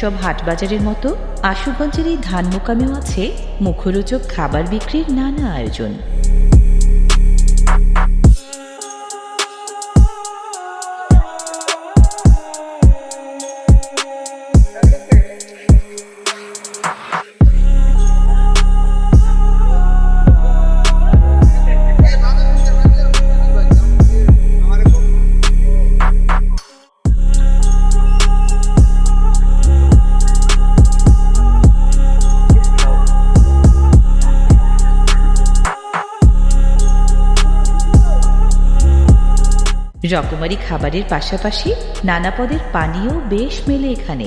সব হাটবাজারের মতো আশুগঞ্জের এই ধান মোকামেও আছে মুখরোচক খাবার বিক্রির নানা আয়োজন। রকমারি খাবারের পাশাপাশি নানা পদের পানীয় বেশ মেলে এখানে।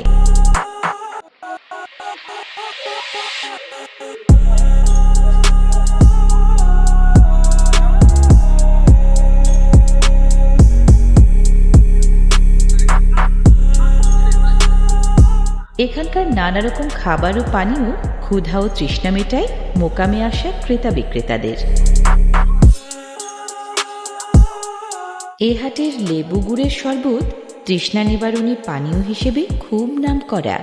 এখানকার নানা রকম খাবার ও পানীয় ক্ষুধা ও তৃষ্ণা মেটায় মোকামে আসা ক্রেতা বিক্রেতাদের। এ হাটের লেবু গুড়ের শরবত তৃষ্ণা নিবারণী পানীয় হিসেবে খুব নাম করা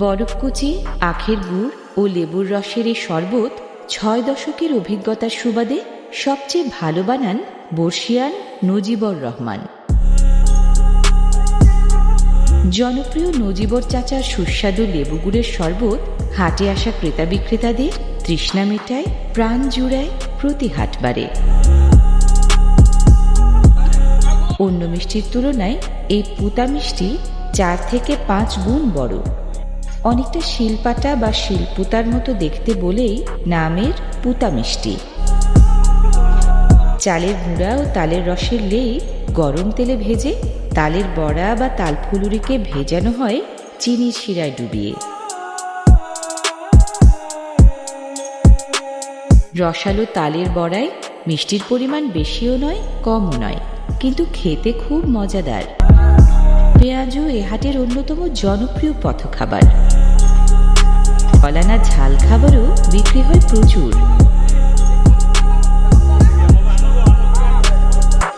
বরফকুচি, আখের গুড় ও লেবুর রসের এই শরবত ছয় দশকের অভিজ্ঞতার সুবাদে সবচেয়ে ভালো বানান বর্ষিয়ান নজিবর রহমান। জনপ্রিয় নজিবর চাচার সুস্বাদু লেবু গুড়ের শরবত, হাটে আসা ক্রেতা বিক্রেতাদের তৃষ্ণা মেটায়, প্রাণ জুড়ায় প্রতি হাটবারে অন্য মিষ্টির তুলনায় এই পুতা মিষ্টি চার থেকে পাঁচ গুণ বড়। অনেকটা শিলপাটা বা শিলপুতার মতো দেখতে বলেই নামের পুতা মিষ্টি। চালের গুঁড়া ও তালের রসের লেই গরম তেলে ভেজে তালের বড়া বা তালফুলুরিকে ভেজানো হয় চিনির শিরায় ডুবিয়ে। রসালো তালের বড়ায় মিষ্টির পরিমাণ বেশিও নয়, কমও নয়, কিন্তু খেতে খুব মজাদার। পেঁয়াজও এ হাটের অন্যতম জনপ্রিয় পথখাবার। ফলানা ঝাল খাবারও বিক্রি হয় প্রচুর।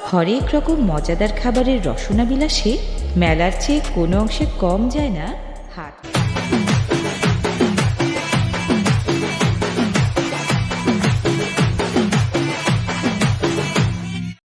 হরেক রকম মজাদার খাবারের রসনা বিলাসে মেলার চেয়ে কোনো অংশে কম যায় না